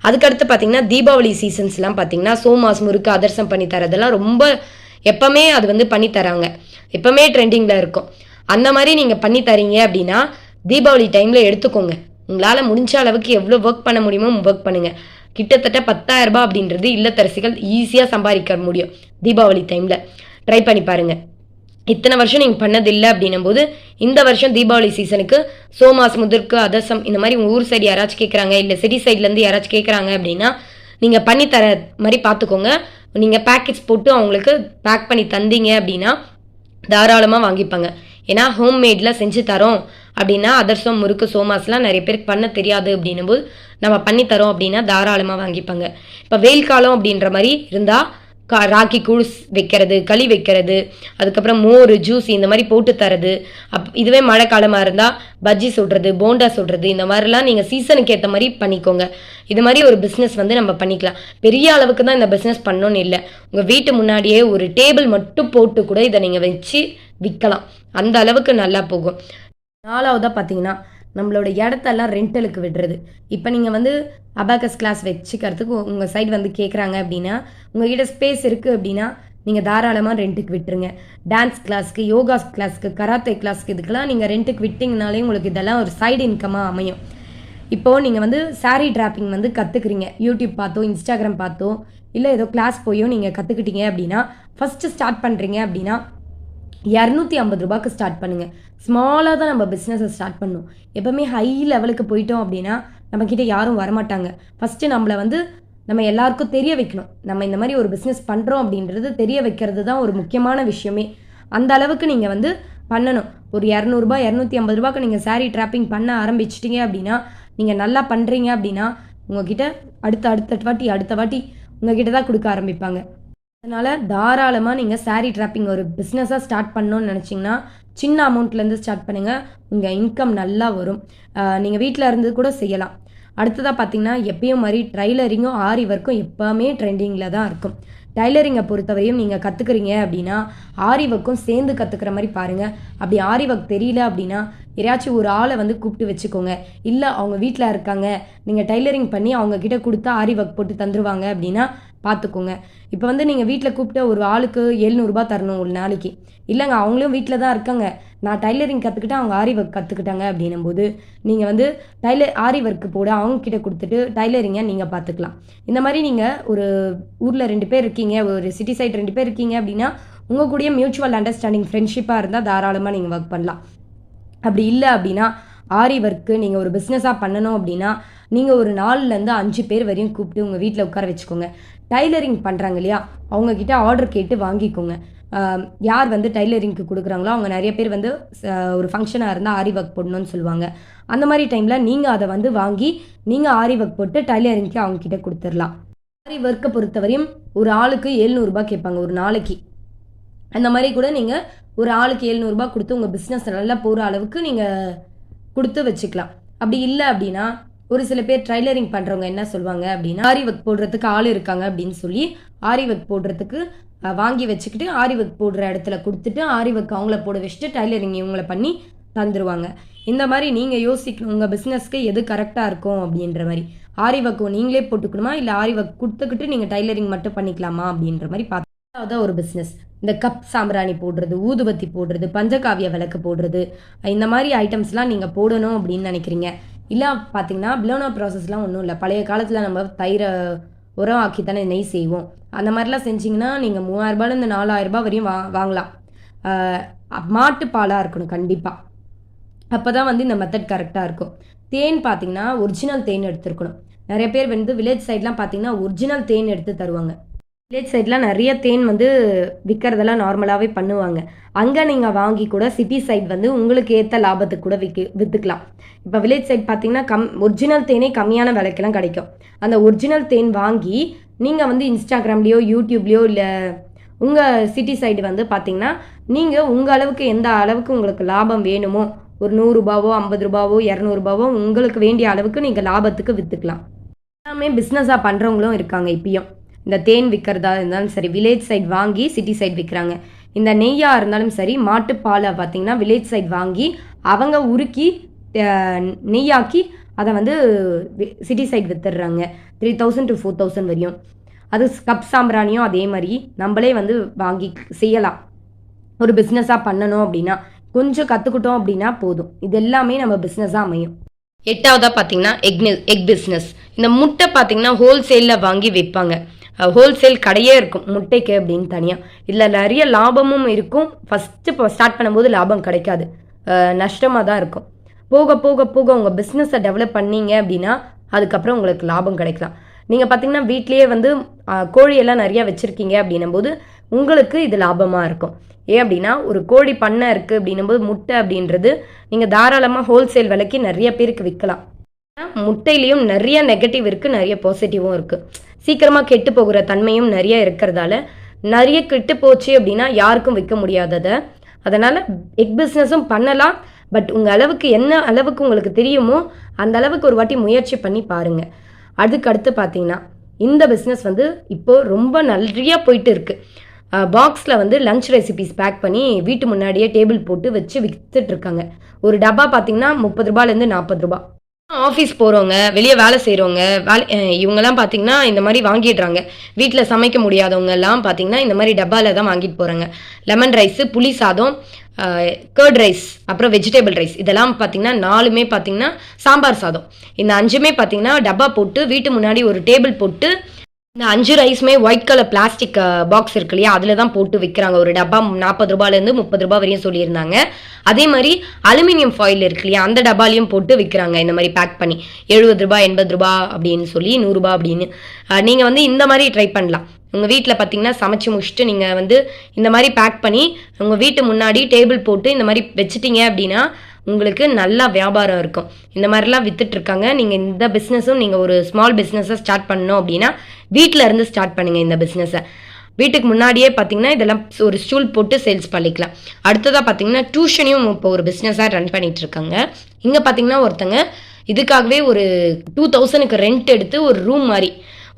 அதுக்கடுத்து பார்த்தீங்கன்னா தீபாவளி சீசன்ஸ்லாம் பார்த்தீங்கன்னா சோமாஸ் முறுக்கு அதர்சம் பண்ணி தரதெல்லாம் ரொம்ப எப்பவுமே அது வந்து பண்ணி தராங்க. எப்பவுமே ட்ரெண்டிங்கில் இருக்கும். அந்த மாதிரி நீங்கள் பண்ணி தரீங்க அப்படின்னா தீபாவளி டைமில் எடுத்துக்கோங்க. உங்களால் முடிஞ்ச அளவுக்கு எவ்வளோ ஒர்க் பண்ண முடியுமோ ஒர்க் பண்ணுங்கள் கிட்டத்தட்ட 10000 ரூபாய் அப்படின்றது இல்லத்தரசிகள் ஈஸியாக சம்பாதிக்க முடியும். தீபாவளி டைமில் ட்ரை பண்ணி பாருங்கள் இத்தனை வருஷம் நீங்கள் பண்ணதில்லை அப்படின்னும் போது இந்த வருஷம் தீபாவளி சீசனுக்கு சோமாஸ் முதிர்க்கு அதசம் இந்த மாதிரி உங்கள் ஊர் சைடு யாராச்சும் கேட்குறாங்க இல்லை சிட்டி சைட்லேருந்து யாராச்சும் கேட்குறாங்க அப்படின்னா நீங்கள் பண்ணி தர மாதிரி பார்த்துக்கோங்க நீங்கள் பேக்கெட்ஸ் போட்டு அவங்களுக்கு பேக் பண்ணி தந்தீங்க அப்படின்னா தாராளமாக வாங்கிப்பாங்க. ஏன்னா ஹோம்மேடில் செஞ்சு தரோம். அப்படின்னா அதர்சம் முறுக்கு சோமாஸ்லாம் நிறைய பேருக்கு பண்ண தெரியாது அப்படின்னும் போது நம்ம பண்ணி தரோம் அப்படின்னா தாராளமாக வாங்கிப்பாங்க. இப்போ வெயில் காலம் அப்படின்ற மாதிரி இருந்தால் கா ராக்கி கூழ் வைக்கிறது களி வைக்கிறது அதுக்கப்புறம் மோர் ஜூஸ் இந்த மாதிரி போட்டு தரது. அப் இதுவே மழை காலமாக இருந்தால் பஜ்ஜி சுடுறது போண்டா சுடுறது இந்த மாதிரிலாம் நீங்கள் சீசனுக்கு ஏற்ற மாதிரி பண்ணிக்கோங்க. இது மாதிரி ஒரு பிஸ்னஸ் வந்து நம்ம பண்ணிக்கலாம். பெரிய அளவுக்கு தான் இந்த பிஸ்னஸ் பண்ணணும்னு இல்லை. உங்கள் வீட்டு முன்னாடியே ஒரு டேபிள் மட்டும் போட்டு கூட இதை நீங்கள் வச்சு விற்கலாம் அந்த அளவுக்கு நல்லா போகும். நாலாவதாக பார்த்தீங்கன்னா நம்மளோட இடத்தெல்லாம் ரெண்டலுக்கு விடுறது. இப்போ நீங்கள் வந்து அபாக்கஸ் கிளாஸ் வச்சுக்கிறதுக்கு உங்கள் சைடு வந்து கேட்குறாங்க அப்படின்னா உங்ககிட்ட ஸ்பேஸ் இருக்குது அப்படின்னா நீங்கள் தாராளமாக ரெண்ட்டுக்கு விட்டுருங்க. டான்ஸ் கிளாஸ்க்கு யோகா கிளாஸ்க்கு கராத்தே கிளாஸ்க்கு இதுக்கெல்லாம் நீங்கள் ரெண்ட்டுக்கு விட்டிங்கனாலே உங்களுக்கு இதெல்லாம் ஒரு சைடு இன்கமாக அமையும். இப்போது நீங்கள் வந்து சாரீ டிராப்பிங் வந்து கற்றுக்குறீங்க யூடியூப் பார்த்தோ இன்ஸ்டாகிராம் பார்த்தோ இல்லை ஏதோ கிளாஸ் போயோ நீங்கள் கற்றுக்கிட்டீங்க அப்படின்னா ஃபஸ்ட்டு ஸ்டார்ட் பண்ணுறீங்க அப்படின்னா இரநூத்தி ஐம்பது ரூபாய்க்கு ஸ்டார்ட் பண்ணுங்கள் ஸ்மாலாக தான் நம்ம பிஸ்னஸை ஸ்டார்ட் பண்ணணும் எப்போவுமே ஹை லெவலுக்கு போயிட்டோம் அப்படின்னா நம்மக்கிட்ட யாரும் வரமாட்டாங்க. ஃபஸ்ட்டு நம்மளை வந்து நம்ம எல்லாருக்கும் தெரிய வைக்கணும். நம்ம இந்த மாதிரி ஒரு பிஸ்னஸ் பண்ணுறோம் அப்படின்றது தெரிய வைக்கிறது தான் ஒரு முக்கியமான விஷயமே. அந்த அளவுக்கு நீங்கள் வந்து பண்ணணும். ஒரு இரநூறுபா இரநூத்தி ஐம்பது ரூபாய்க்கு நீங்கள் சாரீ ட்ராப்பிங் பண்ண ஆரம்பிச்சிட்டிங்க அப்படின்னா நீங்கள் நல்லா பண்ணுறீங்க அப்படின்னா உங்ககிட்ட அடுத்த அடுத்த வாட்டி அடுத்த வாட்டி உங்ககிட்ட தான் கொடுக்க ஆரம்பிப்பாங்க. அதனால் தாராளமாக நீங்கள் சாரீ ட்ராப்பிங் ஒரு பிஸ்னஸாக ஸ்டார்ட் பண்ணணும்னு நினச்சிங்கன்னா சின்ன அமௌண்ட்லேருந்து ஸ்டார்ட் பண்ணுங்கள் உங்கள் இன்கம் நல்லா வரும். நீங்கள் வீட்டில் இருந்து கூட செய்யலாம். அடுத்ததாக பார்த்தீங்கன்னா எப்பயும் மாதிரி ட்ரைலரிங்கும் ஆரி ஒர்க்கும் எப்போவுமே ட்ரெண்டிங்கில் தான் இருக்கும். டைலரிங்கை பொறுத்தவரையும் நீங்கள் கற்றுக்குறீங்க அப்படின்னா ஆரி ஒர்க்கும் சேர்ந்து கற்றுக்கிற மாதிரி பாருங்கள் அப்படி ஆரி ஒர்க் தெரியல அப்படின்னா யாராச்சும் ஒரு ஆளை வந்து கூப்பிட்டு வச்சுக்கோங்க. இல்லை அவங்க வீட்டில் இருக்காங்க. நீங்கள் டைலரிங் பண்ணி அவங்கக்கிட்ட கொடுத்தா ஆரி ஒர்க் போட்டு தந்துருவாங்க அப்படின்னா பார்த்துக்கோங்க இப்போ வந்து நீங்கள் வீட்டில் கூப்பிட்ட ஒரு ஆளுக்கு எழுநூறுபா தரணும் ஒரு நாளைக்கு. இல்லைங்க அவங்களும் வீட்டில் தான் இருக்காங்க. நான் டைலரிங் கற்றுக்கிட்டேன் அவங்க ஆரி ஒர்க் கற்றுக்கிட்டாங்க அப்படின்னும் போது நீங்கள் வந்து டைலர் ஆரி ஒர்க்கு போட அவங்க கிட்ட கொடுத்துட்டு டைலரிங்கை நீங்கள் பார்த்துக்கலாம் இந்த மாதிரி நீங்கள் ஒரு ஊரில் ரெண்டு பேர் இருக்கீங்க ஒரு சிட்டி சைட் ரெண்டு பேர் இருக்கீங்க அப்படின்னா உங்கள் கூடயே மியூச்சுவல் அண்டர்ஸ்டாண்டிங் ஃப்ரெண்ட்ஷிப்பாக இருந்தால் தாராளமாக நீங்கள் ஒர்க் பண்ணலாம். அப்படி இல்லை அப்படின்னா ஆரி ஒர்க்கு நீங்கள் ஒரு பிஸ்னஸாக பண்ணணும் அப்படின்னா நீங்கள் ஒரு நாலுலேருந்து அஞ்சு பேர் வரையும் கூப்பிட்டு உங்கள் வீட்டில் உட்கார வச்சுக்கோங்க. டைலரிங் பண்ணுறாங்க இல்லையா? அவங்கக்கிட்ட ஆர்டர் கேட்டு வாங்கிக்கோங்க. யார் வந்து டைலரிங்க்கு கொடுக்குறாங்களோ அவங்க நிறைய பேர் வந்து ஒரு ஃபங்க்ஷனாக இருந்தால் ஆரி ஒர்க் போடணும்னு சொல்லுவாங்க. அந்த மாதிரி டைமில் நீங்கள் அதை வந்து வாங்கி நீங்கள் ஆரி ஒர்க் போட்டு டைலரிங்க்கு அவங்கக்கிட்ட கொடுத்துடலாம். ஆரி ஒர்க்கை பொறுத்தவரையும் ஒரு ஆளுக்கு எழுநூறுபா கேட்பாங்க ஒரு நாளைக்கு. அந்த மாதிரி கூட நீங்கள் ஒரு ஆளுக்கு எழுநூறுபா கொடுத்து உங்கள் பிஸ்னஸ் நல்லா போகிற அளவுக்கு நீங்கள் கொடுத்து வச்சுக்கலாம். அப்படி இல்லை அப்படின்னா ஒரு சில பேர் ட்ரைலரிங் பண்ணுறவங்க என்ன சொல்லுவாங்க அப்படின்னா ஆரி ஒர்க் போடுறதுக்கு ஆள் இருக்காங்க அப்படின்னு சொல்லி ஆரி ஒர்க் போடுறதுக்கு வாங்கி வச்சுக்கிட்டு ஆரி ஒர்க் போடுற இடத்துல கொடுத்துட்டு ஆரி ஒர்க் அவங்கள போட வச்சுட்டு டைலரிங் இவங்கள பண்ணி தந்துருவாங்க. இந்த மாதிரி நீங்கள் யோசிக்கணும் உங்கள் பிஸ்னஸ்க்கு எது கரெக்டாக இருக்கும் அப்படின்ற மாதிரி. ஆரி ஒர்க் நீங்களே போட்டுக்கணுமா? இல்லை ஆரி ஒர்க் கொடுத்துக்கிட்டு நீங்கள் டைலரிங் மட்டும் பண்ணிக்கலாமா அப்படின்ற மாதிரி பார்த்து ஒரு பிஸ்னஸ் இந்த கப் சாம்பிராணி போடுறது ஊதுபத்தி போடுறது பஞ்சகாவிய விளக்கு போடுறது இந்த மாதிரி ஐட்டம்ஸ்லாம் நீங்கள் போடணும் அப்படின்னு நினைக்கிறீங்க. இல்லை பார்த்தீங்கன்னா பிளோனோ ப்ராசஸ்லாம் ஒன்றும் இல்லை. பழைய காலத்தில் நம்ம தயிரை உரம் ஆக்கி தானே நெய் செய்வோம். அந்த மாதிரிலாம் செஞ்சிங்கன்னா நீங்கள் மூவாயிரரூபாலேருந்து நாலாயிரரூபா வரையும் வா வாங்கலாம். மாட்டு பாலாக இருக்கணும் கண்டிப்பாக அப்போ தான் வந்து இந்த மெத்தட் கரெக்டாக இருக்கும். தேன் பார்த்தீங்கன்னா ஒரிஜினல் தேன் எடுத்துருக்கணும். நிறைய பேர் வந்து வில்லேஜ் சைட்லாம் பார்த்தீங்கன்னா ஒரிஜினல் தேன் எடுத்து தருவாங்க. வில்லேஜ் சைட்லாம் நிறைய தேன் வந்து விற்கிறதெல்லாம் நார்மலாகவே பண்ணுவாங்க. அங்கே நீங்கள் வாங்கி கூட சிட்டி சைட் வந்து உங்களுக்கு ஏற்ற லாபத்துக்கு கூட விற்க விற்றுக்கலாம் இப்போ வில்லேஜ் சைட் பார்த்தீங்கன்னா கம் ஒரிஜினல் தேனே கம்மியான விலைக்கெல்லாம் கிடைக்கும். அந்த ஒரிஜினல் தேன் வாங்கி நீங்கள் வந்து இன்ஸ்டாகிராம்லேயோ யூடியூப்லேயோ இல்லை உங்கள் சிட்டி சைடு வந்து பார்த்தீங்கன்னா நீங்கள் உங்கள் அளவுக்கு எந்த அளவுக்கு உங்களுக்கு லாபம் வேணுமோ ஒரு நூறுரூபாவோ ஐம்பது ரூபாவோ இரநூறுபாவோ உங்களுக்கு வேண்டிய அளவுக்கு நீங்கள் லாபத்துக்கு விற்றுக்கலாம் எல்லாமே பிஸ்னஸாக பண்ணுறவங்களும் இருக்காங்க இப்பயும். இந்த தேன் விற்கிறதா இருந்தாலும் சரி வில்லேஜ் சைட் வாங்கி சிட்டி சைடு விற்கிறாங்க இந்த நெய்யாக இருந்தாலும் சரி மாட்டுப்பாலை பார்த்தீங்கன்னா வில்லேஜ் சைட் வாங்கி அவங்க உருக்கி நெய்யாக்கி அதை வந்து city side வித்துடுறாங்க. Three thousand to four thousand வரையும். அது கப் சாம்பிராணியும் அதே மாதிரி நம்மளே வந்து வாங்கி செய்யலாம். ஒரு பிஸ்னஸாக பண்ணணும் அப்படின்னா கொஞ்சம் கற்றுக்கிட்டோம் அப்படின்னா போதும். இது எல்லாமே நம்ம பிஸ்னஸாக அமையும். எட்டாவதாக பார்த்தீங்கன்னா எக் எக் பிஸ்னஸ் இந்த முட்டை பார்த்தீங்கன்னா ஹோல்சேலில் வாங்கி விற்பாங்க. ஹோல்சேல் கடையே இருக்கும். முட்டைக்கு அப்படின்னு தனியாக இதில் நிறைய லாபமும் இருக்கும். ஃபஸ்ட்டு இப்போ ஸ்டார்ட் பண்ணும்போது லாபம் கிடைக்காது. நஷ்டமாக தான் இருக்கும். போக போக போக உங்கள் பிஸ்னஸை டெவலப் பண்ணீங்க அப்படின்னா அதுக்கப்புறம் உங்களுக்கு லாபம் கிடைக்கலாம். நீங்கள் பார்த்தீங்கன்னா வீட்லேயே வந்து கோழியெல்லாம் நிறையா வச்சுருக்கீங்க அப்படின்னும் போது உங்களுக்கு இது லாபமாக இருக்கும். ஏன் அப்படின்னா ஒரு கோழி பண்ணை இருக்குது அப்படின்னும் போது முட்டை அப்படின்றது நீங்கள் தாராளமாக ஹோல்சேல் விலைக்கு நிறைய பேருக்கு விற்கலாம். முட்டையிலையும் நிறைய நெகட்டிவ் இருக்குது நிறைய பாசிட்டிவும் இருக்குது சீக்கிரமாக கெட்டு போகிற தன்மையும் நிறைய இருக்கிறதால நிறைய கெட்டு போச்சு அப்படின்னா யாருக்கும் விற்க முடியாததை. அதனால் எக் பிஸ்னஸும் பண்ணலாம். பட் உங்கள் அளவுக்கு என்ன அளவுக்கு உங்களுக்கு தெரியுமோ அந்த அளவுக்கு ஒரு வாட்டி முயற்சி பண்ணி பாருங்கள் அதுக்கு அடுத்து பார்த்தீங்கன்னா இந்த பிஸ்னஸ் வந்து இப்போ ரொம்ப நிறையா போயிட்டு இருக்குது பாக்ஸில் வந்து லஞ்ச் ரெசிபிஸ் பேக் பண்ணி வீட்டு முன்னாடியே டேபிள் போட்டு வச்சு விற்றுட்ருக்காங்க ஒரு டப்பா பார்த்தீங்கன்னா முப்பது ரூபாலேருந்து நாற்பது ரூபாய் ஆஃபீஸ் போகிறவங்க வெளியே வேலை செய்கிறவங்க வேலை இவங்கெல்லாம் பார்த்தீங்கன்னா இந்த மாதிரி வாங்கிடுறாங்க. வீட்டில் சமைக்க முடியாதவங்க எல்லாம் பார்த்தீங்கன்னா இந்த மாதிரி டப்பாவில் தான் வாங்கிட்டு போகிறாங்க லெமன் ரைஸு புளி சாதம் கர்ட் ரைஸ் அப்புறம் வெஜிடபிள் ரைஸ் இதெல்லாம் பார்த்தீங்கன்னா நாலுமே பார்த்தீங்கன்னா சாம்பார் சாதம். இந்த அஞ்சுமே பார்த்தீங்கன்னா டப்பா போட்டு வீட்டு முன்னாடி ஒரு டேபிள் போட்டு இந்த அஞ்சு ரைஸுமே ஒயிட் கலர் பிளாஸ்டிக் பாக்ஸ் இருக்கு இல்லையா? அதில் தான் போட்டு விற்கிறாங்க ஒரு டப்பா நாற்பது ரூபாயிலேருந்து முப்பது ரூபா வரையும் சொல்லியிருந்தாங்க. அதே மாதிரி அலுமினியம் ஃபாயில் இருக்கு இல்லையா? அந்த டப்பாலையும் போட்டு விற்கிறாங்க இந்த மாதிரி பேக் பண்ணி. எழுபது ரூபாய் எண்பது ரூபா அப்படின்னு சொல்லி நூறுரூபா அப்படின்னு. நீங்கள் வந்து இந்த மாதிரி ட்ரை பண்ணலாம். உங்கள் வீட்டில் பார்த்தீங்கன்னா சமைச்சு முடிச்சுட்டு நீங்கள் வந்து இந்த மாதிரி பேக் பண்ணி உங்கள் வீட்டு முன்னாடி டேபிள் போட்டு இந்த மாதிரி வச்சுட்டீங்க அப்படின்னா உங்களுக்கு நல்லா வியாபாரம் இருக்கும். இந்த மாதிரிலாம் வித்துட்ருக்காங்க நீங்கள் இந்த பிஸ்னஸும் நீங்கள் ஒரு ஸ்மால் பிஸ்னஸை ஸ்டார்ட் பண்ணணும் அப்படின்னா வீட்டில் இருந்து ஸ்டார்ட் பண்ணுங்கள் இந்த பிஸ்னஸை வீட்டுக்கு முன்னாடியே பார்த்தீங்கன்னா இதெல்லாம் ஒரு ஸ்டூல் போட்டு சேல்ஸ் பண்ணிக்கலாம். அடுத்ததாக பார்த்தீங்கன்னா டியூஷனையும் இப்போ ஒரு பிஸ்னஸாக ரன் பண்ணிட்டு இருக்காங்க இங்கே பார்த்தீங்கன்னா ஒருத்தங்க இதுக்காகவே ஒரு டூ தௌசண்ட்க்கு ரெண்ட் எடுத்து ஒரு ரூம் மாதிரி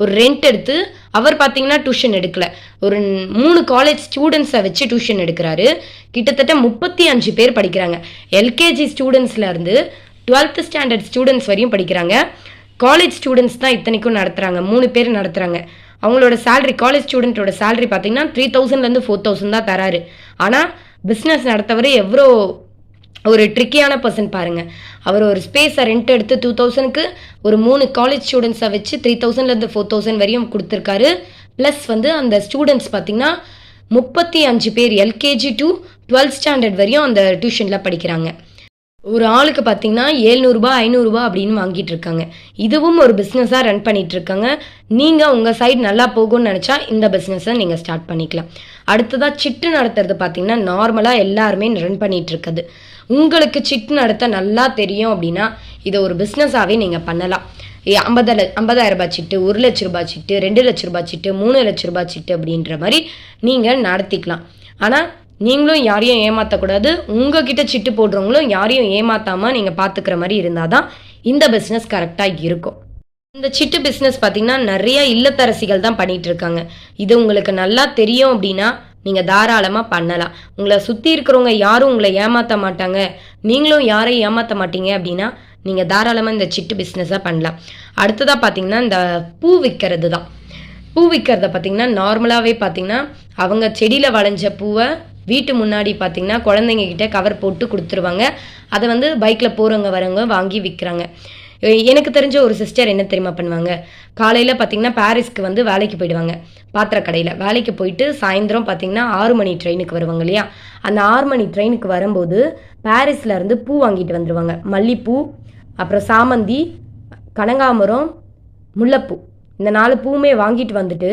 ஒரு ரெண்ட் எடுத்து அவர் பார்த்தீங்கன்னா டியூஷன் எடுக்கல. ஒரு மூணு காலேஜ் ஸ்டூடெண்ட்ஸை வச்சு டியூஷன் எடுக்கிறாரு. கிட்டத்தட்ட முப்பத்தி அஞ்சு பேர் படிக்கிறாங்க. எல்கேஜி ஸ்டூடெண்ட்ஸ்லேருந்து டுவெல்த் ஸ்டாண்டர்ட் ஸ்டூடெண்ட்ஸ் வரையும் படிக்கிறாங்க. காலேஜ் ஸ்டூடெண்ட்ஸ் தான் இத்தனைக்கும் நடத்துகிறாங்க மூணு பேர் நடத்துகிறாங்க அவங்களோட சேலரி காலேஜ் ஸ்டூடெண்ட்டோட சேலரி பார்த்தீங்கன்னா த்ரீ தௌசண்ட்லேருந்து ஃபோர் தௌசண்ட் தான் தராரு. ஆனால் பிஸ்னஸ் நடத்தவர் எவ்வளோ ஒரு ட்ரிக்கியான பர்சன் பாருங்கள் அவர் ஒரு ஸ்பேஸை ரெண்ட் எடுத்து டூ தௌசண்ட்க்கு ஒரு மூணு காலேஜ் ஸ்டூடெண்ட்ஸை வச்சு த்ரீ தௌசண்ட்லேருந்து ஃபோர் தௌசண்ட் வரையும் கொடுத்துருக்காரு. ப்ளஸ் வந்து அந்த ஸ்டூடெண்ட்ஸ் பார்த்தீங்கன்னா முப்பத்தி அஞ்சு பேர் எல்கேஜி டு டுவெல்த் ஸ்டாண்டர்ட் வரையும் அந்த டியூஷனில் படிக்கிறாங்க. ஒரு ஆளுக்கு பார்த்தீங்கன்னா ஏழ்நூறுபா ஐநூறுரூபா அப்படின்னு வாங்கிட்டு இருக்காங்க. இதுவும் ஒரு பிஸ்னஸாக ரன் பண்ணிட்டு இருக்காங்க. நீங்கள் உங்கள் சைடு நல்லா போகும்னு நினச்சா இந்த பிஸ்னஸை நீங்கள் ஸ்டார்ட் பண்ணிக்கலாம். அடுத்ததாக சிட்டு நடத்துறது பார்த்தீங்கன்னா நார்மலாக எல்லாருமே ரன் பண்ணிட்டு இருக்குது உங்களுக்கு சிட்டு நடத்த நல்லா தெரியும் அப்படின்னா இதை ஒரு பிஸ்னஸாகவே நீங்கள் பண்ணலாம். ஐம்பது ஐம்பதாயிரம் ரூபாய் சிட்டு ஒரு லட்ச ரூபாய் சிட்டு ரெண்டு லட்ச ரூபாய் சிட்டு மூணு லட்ச ரூபாய் சிட்டு அப்படின்ற மாதிரி நீங்கள் நடத்திக்கலாம். ஆனால் நீங்களும் யாரையும் ஏமாற்றக்கூடாது உங்ககிட்ட சிட்டு போடுறவங்களும் யாரையும் ஏமாற்றாமல் நீங்கள் பார்த்துக்கிற மாதிரி இருந்தால் தான் இந்த பிஸ்னஸ் கரெக்டாக இருக்கும். இந்த சிட்டு பிஸ்னஸ் பார்த்தீங்கன்னா நிறைய இல்லத்தரசிகள் தான் பண்ணிட்டு இருக்காங்க. இது உங்களுக்கு நல்லா தெரியும் அப்படின்னா நீங்கள் தாராளமாக பண்ணலாம். உங்களை சுற்றி இருக்கிறவங்க யாரும் உங்களை ஏமாற்ற மாட்டாங்க. நீங்களும் யாரையும் ஏமாற்ற மாட்டீங்க அப்படின்னா நீங்கள் தாராளமாக இந்த சிட்டு பிஸ்னஸாக பண்ணலாம். அடுத்ததாக பார்த்தீங்கன்னா இந்த பூ விற்கிறது தான். பூ விற்கிறத பார்த்தீங்கன்னா நார்மலாகவே பார்த்தீங்கன்னா அவங்க செடியில் வளைஞ்ச பூவை வீட்டு முன்னாடி பார்த்தீங்கன்னா குழந்தைங்க கிட்ட கவர் போட்டு கொடுத்துருவாங்க. அதை வந்து பைக்கில் போகிறவங்க வரவங்க வாங்கி விற்கிறாங்க எனக்கு தெரிஞ்ச ஒரு சிஸ்டர் என்ன தெரியுமா பண்ணுவாங்க? காலையில் பார்த்தீங்கன்னா பாரிஸ்க்கு வந்து வேலைக்கு போயிடுவாங்க. பாத்திர கடையில் வேலைக்கு போயிட்டு சாயந்தரம் பார்த்தீங்கன்னா ஆறு மணி ட்ரெயினுக்கு வருவாங்க இல்லையா? அந்த ஆறு மணி ட்ரெயினுக்கு வரும்போது பாரிஸ்ல இருந்து பூ வாங்கிட்டு வந்துடுவாங்க மல்லிப்பூ அப்புறம் சாமந்தி கனகாமரம் முல்லைப்பூ. இந்த நாலு பூவுமே வாங்கிட்டு வந்துட்டு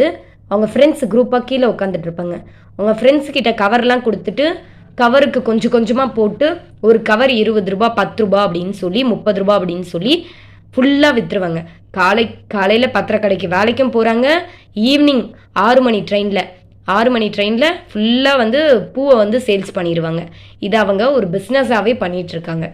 அவங்க ஃப்ரெண்ட்ஸ் குரூப்பாக கீழே உட்காந்துட்டு இருப்பாங்க. அவங்க ஃப்ரெண்ட்ஸ் கிட்ட கவர்லாம் கொடுத்துட்டு கவருக்கு கொஞ்சம் கொஞ்சமாக போட்டு ஒரு கவர் இருபது ரூபா பத்து ரூபா அப்படின்னு சொல்லி முப்பது ரூபா அப்படின்னு சொல்லி ஃபுல்லாக விற்றுருவாங்க காலை காலையில் பத்திரக்கடைக்கு வேலைக்கும் போகிறாங்க ஈவினிங் ஆறு மணி ட்ரெயினில் ஆறு மணி ட்ரெயினில் ஃபுல்லாக வந்து பூவை வந்து சேல்ஸ் பண்ணிடுவாங்க இதை அவங்க ஒரு பிஸ்னஸாகவே பண்ணிகிட்ருக்காங்க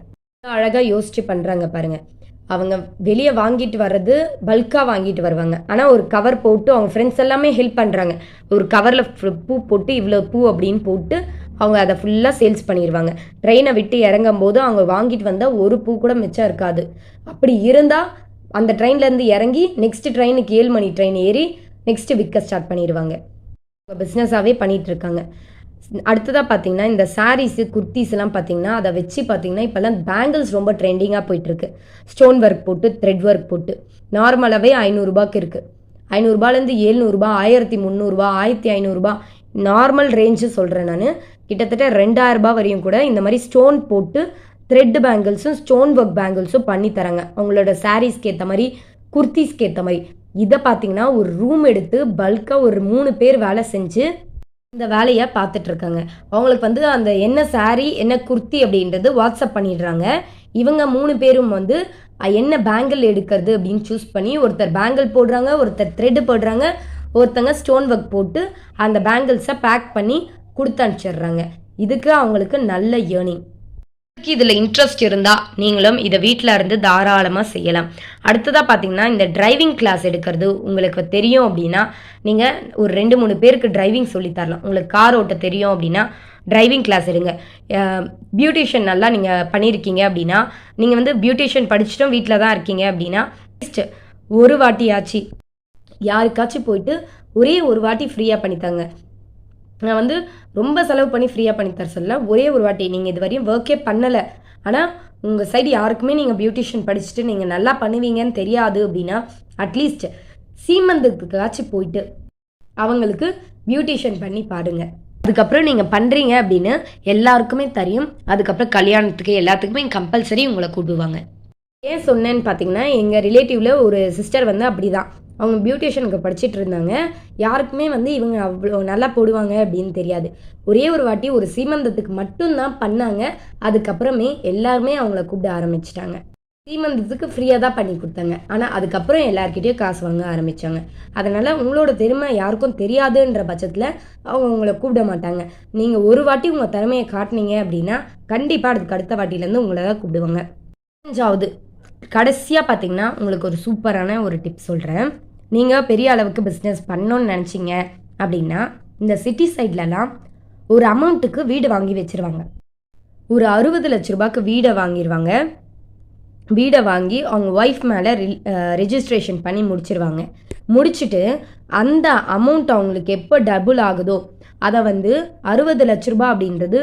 அழகாக யோசிச்சு பண்ணுறாங்க பாருங்கள் அவங்க வெளியே வாங்கிட்டு வர்றது பல்காக வாங்கிட்டு வருவாங்க. ஆனால் ஒரு கவர் போட்டு அவங்க ஃப்ரெண்ட்ஸ் எல்லாமே ஹெல்ப் பண்ணுறாங்க ஒரு கவரில் பூ போட்டு இவ்வளோ பூ அப்படின்னு போட்டு அவங்க அதை ஃபுல்லாக சேல்ஸ் பண்ணிடுவாங்க ட்ரெயினை விட்டு இறங்கும் போது அவங்க வாங்கிட்டு வந்தால் ஒரு பூ கூட மிச்சம் இருக்காது. அப்படி இருந்தால் அந்த ட்ரெயின்லேருந்து இறங்கி நெக்ஸ்ட் ட்ரெயினுக்கு ஏழு மணி ட்ரெயின் ஏறி நெக்ஸ்ட்டு விற்க ஸ்டார்ட் பண்ணிடுவாங்க. அவங்க பிஸ்னஸாகவே பண்ணிட்டு இருக்காங்க. அடுத்ததாக பார்த்தீங்கன்னா இந்த சாரீஸு குர்த்திஸ்லாம் பார்த்தீங்கன்னா அதை வச்சு பார்த்தீங்கன்னா இப்போல்லாம் பேங்கிள்ஸ் ரொம்ப ட்ரெண்டிங்காக போயிட்டுருக்கு ஸ்டோன் ஒர்க் போட்டு த்ரெட் ஒர்க் போட்டு. நார்மலாகவே ஐநூறுரூபாக்கு இருக்குது ஐநூறுரூபாலேருந்து ஏழ்நூறுபா ஆயிரத்தி முந்நூறுரூபா ஆயிரத்தி ஐநூறுரூபா நார்மல் ரேஞ்சு சொல்கிறேன் நான். கிட்டத்தட்ட ரெண்டாயிரம் ரூபாய் வரையும் கூட இந்த மாதிரி ஸ்டோன் போட்டு த்ரெட் பேங்கிள்ஸும் ஸ்டோன் ஒர்க் பேங்கிள்ஸும் பண்ணி தராங்க. அவங்களோட சாரீஸ்க்கு ஏற்ற மாதிரி குர்த்திஸ்க்கு ஏற்ற மாதிரி. இதை பார்த்தீங்கன்னா ஒரு ரூம் எடுத்து பல்காக ஒரு மூணு பேர் வேலை செஞ்சு இந்த வேலையை பார்த்துட்டு இருக்காங்க. அவங்களுக்கு வந்து அந்த என்ன சாரீ என்ன குர்த்தி அப்படின்றது வாட்ஸ்அப் பண்ணிடுறாங்க. இவங்க மூணு பேரும் வந்து என்ன பேங்கிள் எடுக்கிறது? அப்படின்னு சூஸ் பண்ணி ஒருத்தர் பேங்கிள் போடுறாங்க ஒருத்தர் த்ரெட் போடுறாங்க ஒருத்தங்க ஸ்டோன் ஒர்க் போட்டு அந்த பேங்கிள்ஸை பேக் பண்ணி கொடுத்து அனுப்பிச்சிடுறாங்க இதுக்கு அவங்களுக்கு நல்ல ஏர்னிங் உங்களுக்கு இதில் இன்ட்ரெஸ்ட் இருந்தால் நீங்களும் இதை வீட்டில் இருந்து தாராளமாக செய்யலாம். அடுத்ததாக பார்த்தீங்கன்னா இந்த டிரைவிங் கிளாஸ் எடுக்கிறது உங்களுக்கு தெரியும் அப்படின்னா நீங்கள் ஒரு ரெண்டு மூணு பேருக்கு டிரைவிங் தரலாம். உங்களுக்கு கார் ஓட்ட தெரியும் அப்படின்னா டிரைவிங் கிளாஸ் எடுங்க. பியூட்டிஷியன் நல்லா நீங்கள் பண்ணியிருக்கீங்க அப்படின்னா நீங்கள் வந்து பியூட்டிஷியன் படிச்சுட்டும் வீட்டில் தான் இருக்கீங்க அப்படின்னா just ஒரு வாட்டியாச்சு யாருக்காச்சும் போயிட்டு ஒரே ஒரு வாட்டி ஃப்ரீயாக பண்ணித்தாங்க. நான் வந்து ரொம்ப செலவு பண்ணி ஃப்ரீயாக பண்ணி தர சொல்ல. ஒரே ஒரு வாட்டி நீங்கள் இது வரையும் ஒர்க்கே பண்ணலை. ஆனால் உங்கள் சைடு யாருக்குமே நீங்கள் பியூட்டிஷியன் படிச்சுட்டு நீங்கள் நல்லா பண்ணுவீங்கன்னு தெரியாது அப்படின்னா அட்லீஸ்ட் சீமந்தத்துக்காச்சும் போயிட்டு அவங்களுக்கு பியூட்டிஷியன் பண்ணி பாருங்கள் அதுக்கப்புறம் நீங்கள் பண்ணுறீங்க அப்படின்னு எல்லாருக்குமே தெரியும். அதுக்கப்புறம் கல்யாணத்துக்கு எல்லாத்துக்குமே கம்பல்சரி உங்களை கூப்பிடுவாங்க. ஏன் சொன்னேன்னு பார்த்தீங்கன்னா எங்கள் ரிலேட்டிவில் ஒரு சிஸ்டர் வந்து அப்படி தான் அவங்க பியூட்டிஷியனுக்கு படிச்சுட்டு இருந்தாங்க. யாருக்குமே வந்து இவங்க அவ்வளோ நல்லா போடுவாங்க அப்படின்னு தெரியாது. ஒரே ஒரு வாட்டி ஒரு சீமந்தத்துக்கு மட்டும்தான் பண்ணாங்க. அதுக்கப்புறமே எல்லாருமே அவங்கள கூப்பிட ஆரம்பிச்சிட்டாங்க. சீமந்தத்துக்கு ஃப்ரீயாக தான் பண்ணி கொடுத்தாங்க. ஆனால் அதுக்கப்புறம் எல்லாருக்கிட்டேயும் காசு வாங்க ஆரம்பித்தாங்க அதனால் உங்களோட திறமை யாருக்கும் தெரியாதுன்ற பட்சத்தில் அவங்க உங்களை கூப்பிட மாட்டாங்க. நீங்கள் ஒரு வாட்டி உங்கள் திறமையை காட்டினீங்க அப்படின்னா கண்டிப்பாக அதுக்கு அடுத்த வாட்டிலேருந்து உங்களை தான் கூப்பிடுவாங்க. அஞ்சாவது கடைசியாக பார்த்தீங்கன்னா உங்களுக்கு ஒரு சூப்பரான ஒரு டிப் சொல்கிறேன் நீங்கள் பெரிய அளவுக்கு பிஸ்னஸ் பண்ணணும்னு நினச்சிங்க அப்படின்னா இந்த சிட்டி சைட்லலாம் ஒரு அமௌண்ட்டுக்கு வீடு வாங்கி வச்சிருவாங்க. ஒரு அறுபது லட்ச ரூபாய்க்கு வீடை வாங்கிடுவாங்க வீடை வாங்கி அவங்க ஒய்ஃப் மேலே ரிஜிஸ்ட்ரேஷன் பண்ணி முடிச்சிருவாங்க. முடிச்சுட்டு அந்த அமௌண்ட் அவங்களுக்கு எப்போ டபுள் ஆகுதோ அதை வந்து அறுபது லட்ச ரூபாய் அப்படின்றது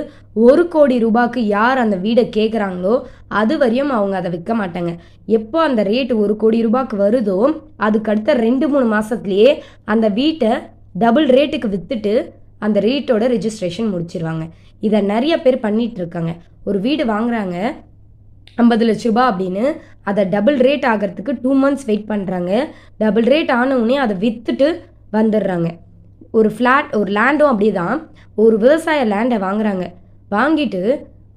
ஒரு கோடி ரூபாய்க்கு யார் அந்த வீடை கேட்குறாங்களோ அது வரையும் அவங்க அதை விற்க மாட்டாங்க. எப்போ அந்த ரேட் ஒரு கோடி ரூபாய்க்கு வருதோ அதுக்கு அடுத்த ரெண்டு மூணு மாதத்துலேயே அந்த வீட்டை டபுள் ரேட்டுக்கு விற்றுட்டு அந்த ரேட்டோட ரெஜிஸ்ட்ரேஷன் முடிச்சிருவாங்க. இதை நிறைய பேர் பண்ணிட்டு இருக்காங்க. ஒரு வீடு வாங்குறாங்க ஐம்பது லட்ச ரூபா அப்படின்னு. அதை டபுள் ரேட் ஆகிறதுக்கு டூ மந்த்ஸ் வெயிட் பண்ணுறாங்க டபுள் ரேட் ஆனவுடனே அதை விற்றுட்டு வந்துடுறாங்க. ஒரு ஃப்ளாட் ஒரு லேண்டும் அப்படியே தான் ஒரு விவசாய லேண்டை வாங்குறாங்க. வாங்கிட்டு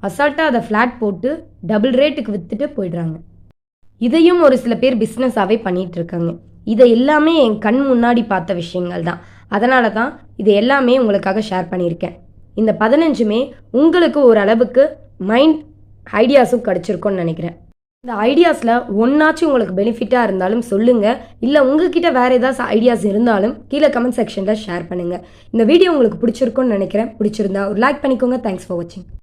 அசால்ட்டாக அதை ஃப்ளாட் போட்டு டபுள் ரேட்டுக்கு விற்றுட்டு போயிடுறாங்க. இதையும் ஒரு சில பேர் பிஸ்னஸாகவே பண்ணிகிட்டு இருக்காங்க இதை எல்லாமே என் கண் முன்னாடி பார்த்த விஷயங்கள் தான். அதனால தான் இது எல்லாமே உங்களுக்காக ஷேர் பண்ணியிருக்கேன். இந்த பதினஞ்சுமே உங்களுக்கு ஓரளவுக்கு மைண்ட் ஐடியாஸும் கிடச்சிருக்கோன்னு நினைக்கிறேன். இந்த ஐடியாஸில் ஒன்றாச்சும் உங்களுக்கு பெனிஃபிட்டாக இருந்தாலும் சொல்லுங்கள் இல்லை உங்ககிட்ட வேறு ஏதாச்சும் ஐடியாஸ் இருந்தாலும் கீழே கமெண்ட் செக்ஷனில் ஷேர் பண்ணுங்கள் இந்த வீடியோ உங்களுக்கு பிடிச்சிருக்கோன்னு நினைக்கிறேன். பிடிச்சிருந்தா ஒரு லைக் பண்ணிக்கோங்க. தேங்க்ஸ் ஃபார் வாட்சிங்